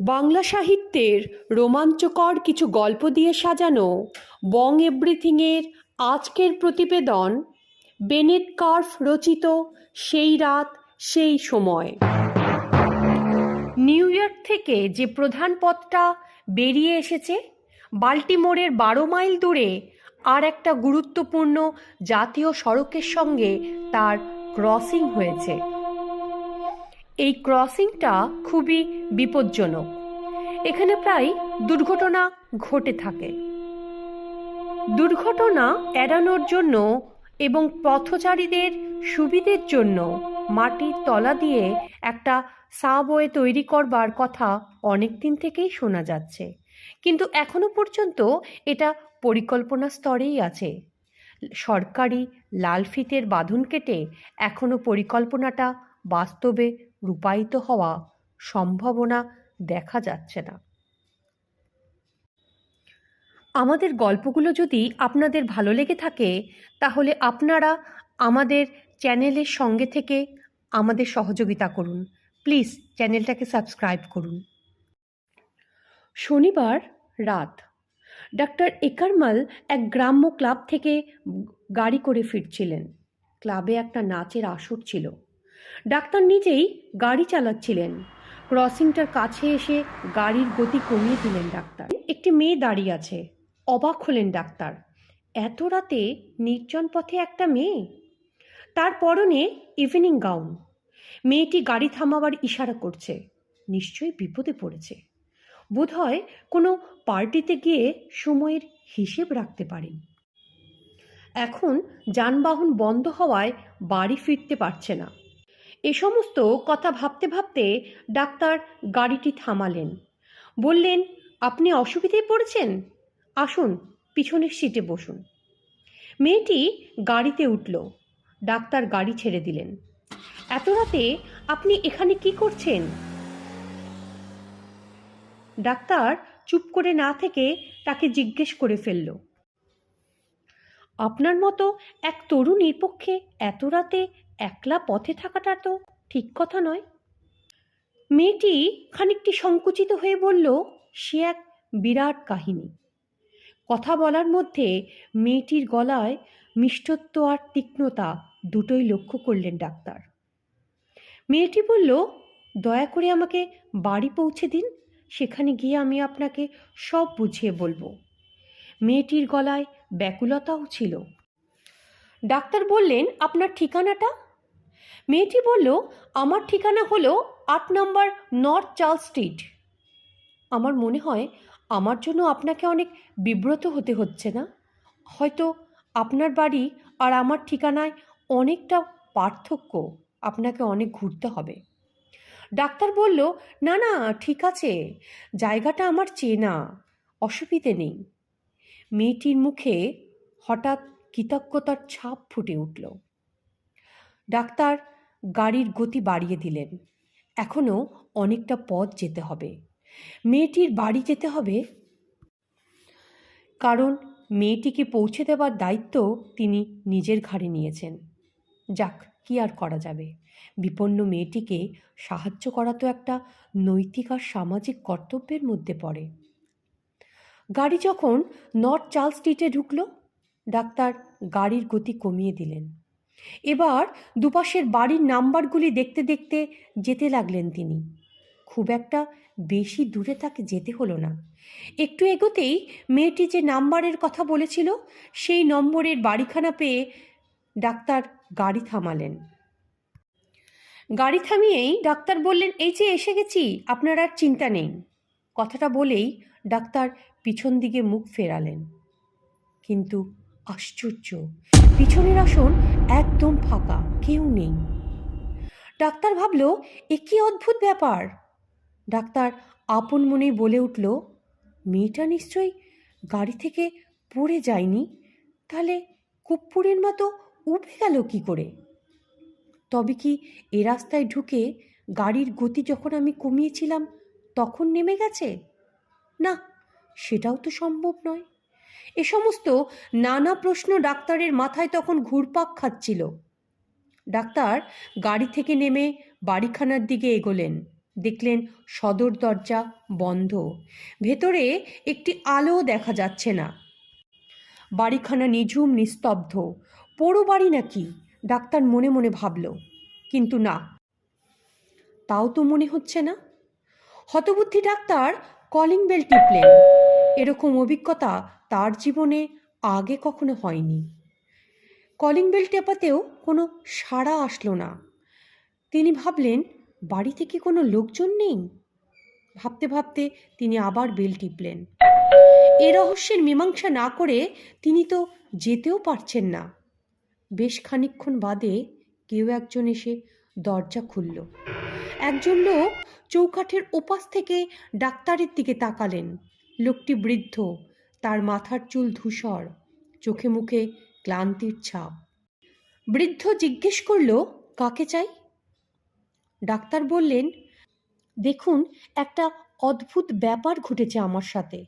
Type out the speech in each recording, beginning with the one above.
বাংলা সাহিত্যের রোমাঞ্চকর কিছু গল্প দিয়ে সাজানো বং এভরিথিংয়ের আজকের প্রতিবেদন, বেনেট কার্ফ রচিত সেই রাত, সেই সময়। নিউ ইয়র্ক থেকে যে প্রধান পথটা বেরিয়ে এসেছে, বাল্টিমোরের বারো মাইল দূরে আর একটা গুরুত্বপূর্ণ জাতীয় সড়কের সঙ্গে তার ক্রসিং হয়েছে। এই ক্রসিংটা খুবই বিপজ্জনক। এখানে প্রায় দুর্ঘটনা ঘটে থাকে। দুর্ঘটনা এড়ানোর জন্য এবং পথচারীদের সুবিধের জন্য মাটির তলা দিয়ে একটা সাবওয়ে তৈরি করবার কথা অনেক দিন থেকেই শোনা যাচ্ছে। কিন্তু এখনও পর্যন্ত এটা পরিকল্পনা স্তরেই আছে। সরকারি লাল ফিতের বাঁধন কেটে এখনও পরিকল্পনাটা বাস্তবে রূপায়িত হওয়া সম্ভাবনা দেখা যাচ্ছে না। আমাদের গল্পগুলো যদি আপনাদের ভালো লেগে থাকে, তাহলে আপনারা আমাদের চ্যানেলের সঙ্গে থেকে আমাদের সহযোগিতা করুন। প্লিজ চ্যানেলটাকে সাবস্ক্রাইব করুন। শনিবার রাত, ডাক্তার একারমাল এক গ্রাম্য ক্লাব থেকে গাড়ি করে ফিরছিলেন। ক্লাবে একটা নাচের আসর ছিল। ডাক্তার নিজেই গাড়ি চালাচ্ছিলেন। ক্রসিংটার কাছে এসে গাড়ির গতি কমিয়ে দিলেন ডাক্তার। একটি মেয়ে দাঁড়িয়ে আছে। অবাক হলেন ডাক্তার। এত রাতে নির্জন পথে একটা মেয়ে? তার পরনে ইভিনিং গাউন। মেয়েটি গাড়ি থামাবার ইশারা করছে। নিশ্চয়ই বিপদে পড়েছে। বোধহয় কোনো পার্টিতে গিয়ে সময়ের হিসেব রাখতে পারেন। এখন যানবাহন বন্ধ হওয়ায় বাড়ি ফিরতে পারছে না। এ সমস্ত কথা ভাবতে ভাবতে ডাক্তার গাড়িটি থামালেন। বললেন, আপনি অসুবিধায় পড়েছেন? আসুন, পিছনের সিটে বসুন। মেয়েটি গাড়িতে উঠল। ডাক্তার গাড়ি ছেড়ে দিলেন। এত রাতে আপনি এখানে কি করছেন? ডাক্তার চুপ করে না থেকে তাকে জিজ্ঞেস করে ফেলল, আপনার মতো এক তরুণীর পক্ষে এত রাতে একলা পথে থাকাটা তো ঠিক কথা নয়। মেয়েটি খানিকটি সংকুচিত হয়ে বলল, সে এক বিরাট কাহিনী। কথা বলার মধ্যে মেয়েটির গলায় মিষ্টত্ব আর তীক্ষ্ণতা দুটোই লক্ষ্য করলেন ডাক্তার। মেয়েটি বলল, দয়া করে আমাকে বাড়ি পৌঁছে দিন, সেখানে গিয়ে আমি আপনাকে সব বুঝিয়ে বলব। মেয়েটির গলায় ব্যাকুলতাও ছিল। ডাক্তার বললেন, আপনার ঠিকানাটা? মেয়েটি বলল, আমার ঠিকানা হলো আট নম্বর নর্থ চার্ল স্ট্রিট। আমার মনে হয় আমার জন্য আপনাকে অনেক বিব্রত হতে হচ্ছে না? হয়তো আপনার বাড়ি আর আমার ঠিকানায় অনেকটা পার্থক্য আপনাকে অনেক ঘুরতে হবে। ডাক্তার বলল, না না, ঠিক আছে। জায়গাটা আমার চেনা, অসুবিধে নেই। মেয়েটির মুখে হঠাৎ কৃতজ্ঞতার ছাপ ফুটে উঠল। ডাক্তার গাড়ির গতি বাড়িয়ে দিলেন। এখনও অনেকটা পথ যেতে হবে। মেয়েটির বাড়ি যেতে হবে। কারণ মেয়েটিকে পৌঁছে দেওয়ার দায়িত্ব তিনি নিজের ঘাড়ে নিয়েছেন। যাক, কি আর করা যাবে? বিপন্ন মেয়েটিকে সাহায্য করা তো একটা নৈতিক আর সামাজিক কর্তব্যের মধ্যে পড়ে। গাড়ি যখন নর্থ চার্লস স্ট্রিটে ঢুকল, ডাক্তার গাড়ির গতি কমিয়ে দিলেন। এবার দুপাশের বাড়ির নাম্বারগুলি দেখতে দেখতে যেতে লাগলেন তিনি। খুব একটা বেশি দূরে তাকে যেতে হলো না। একটু এগোতেই মেয়েটি যে নাম্বারের কথা বলেছিল, সেই নম্বরের বাড়িখানা পেয়ে ডাক্তার গাড়ি থামালেন। গাড়ি থামিয়েই ডাক্তার বললেন, এই যে এসে গেছি, আপনার আর চিন্তা নেই। কথাটা বলেই ডাক্তার পিছন দিকে মুখ ফেরালেন। কিন্তু আশ্চর্য। পিছনের আসন একদম ফাঁকা, কেউ নেই। ডাক্তার ভাবল, এ কি অদ্ভুত ব্যাপার? ডাক্তার আপন মনেই বলে উঠল, মেয়েটা নিশ্চয়ই গাড়ি থেকে পড়ে যায়নি? তাহলে কুপ্পুরের মতো উঠে গেল কি করে? তবে কি এ রাস্তায় ঢুকে গাড়ির গতি যখন আমি কমিয়েছিলাম, তখন নেমে গেছে? না, সেটাও তো সম্ভব নয়। এ সমস্ত নানা প্রশ্ন ডাক্তারের মাথায় তখন ঘুরপাক খাচ্ছিল। ডাক্তার গাড়ি থেকে নেমে বাড়িখানার দিকে এগোলেন। দেখলেন সদর দরজা বন্ধ। ভেতরে একটি আলো দেখা যাচ্ছে না। বাড়িখানা নিঝুম, নিস্তব্ধ। পোড়ো বাড়ি নাকি? ডাক্তার মনে মনে ভাবল। কিন্তু না। তাও তো মনে হচ্ছে না। হতবুদ্ধি ডাক্তার কলিং বেল টিপলেন। এরকম অভিজ্ঞতা তার জীবনে আগে কখনো হয়নি। কলিং বেল টেপাতেও কোনো সাড়া আসলো না। তিনি ভাবলেন, বাড়িতে কি কোনো লোকজন নেই? ভাবতে ভাবতে তিনি আবার বেল টিপলেন। এ রহস্যের মীমাংসা না করে তিনি তো যেতেও পারছেন না। বেশ খানিকক্ষণ বাদে কেউ একজন এসে দরজা খুলল। একজন লোক চৌকাঠের ওপাশ থেকে ডাক্তারের দিকে তাকালেন। লোকটি বৃদ্ধ, তার মাথার চুল ধূসর, চোখে মুখে ক্লান্তির ছাপ। বৃদ্ধ জিজ্ঞেস করল, কাকে চাই? ডাক্তার বললেন, দেখুন, একটা অদ্ভুত ব্যাপার ঘটেছে আমার সাথে।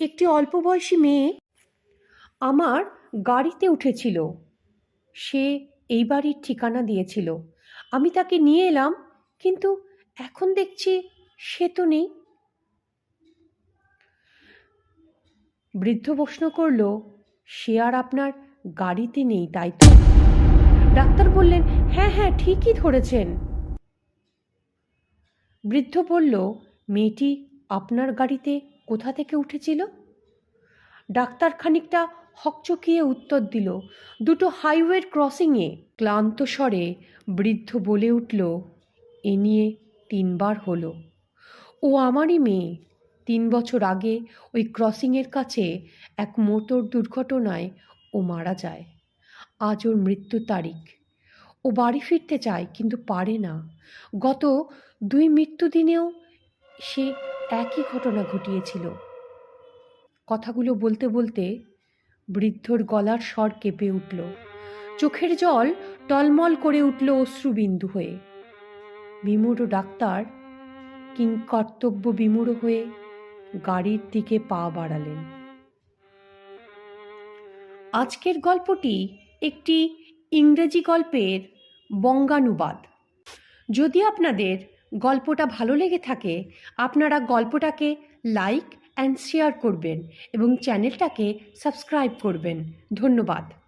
একটি অল্প বয়সী মেয়ে আমার গাড়িতে উঠেছিল। সে এই বাড়ির ঠিকানা দিয়েছিল। আমি তাকে নিয়ে এলাম, কিন্তু এখন দেখছি সে তো নেই। বৃদ্ধ প্রশ্ন করল, সে আর আপনার গাড়িতে নেই, তাই তো? ডাক্তার বললেন হ্যাঁ হ্যাঁ ঠিকই ধরেছেন। বৃদ্ধ বলল, মেয়েটি আপনার গাড়িতে কোথা থেকে উঠেছিল? ডাক্তার খানিকটা হকচকিয়ে উত্তর দিল, দুটো হাইওয়ের ক্রসিংয়ে। ক্লান্ত স্বরে বৃদ্ধ বলে উঠল, এ নিয়ে তিনবার হলো। ও আমারই মেয়ে। তিন বছর আগে ওই ক্রসিংয়ের কাছে এক মোটর দুর্ঘটনায় ও মারা যায়। আজ ওর মৃত্যু তারিখ। ও বাড়ি ফিরতে চায় কিন্তু পারে না। গত দুই মৃত্যুদিনেও সে একই ঘটনা ঘটিয়েছিল। কথাগুলো বলতে বলতে বৃদ্ধর গলার স্বর কেঁপে উঠল। চোখের জল টলমল করে উঠল অশ্রুবিন্দু হয়ে। বিমূঢ় ডাক্তার কিং কর্তব্য বিমূঢ় হয়ে গাড়ির দিকে পা বাড়ালেন। আজকের গল্পটি একটি ইংরেজি গল্পের বঙ্গানুবাদ। যদি আপনাদের গল্পটা ভালো লেগে থাকে, আপনারা গল্পটাকে লাইক অ্যান্ড শেয়ার করবেন এবং চ্যানেলটাকে সাবস্ক্রাইব করবেন। ধন্যবাদ।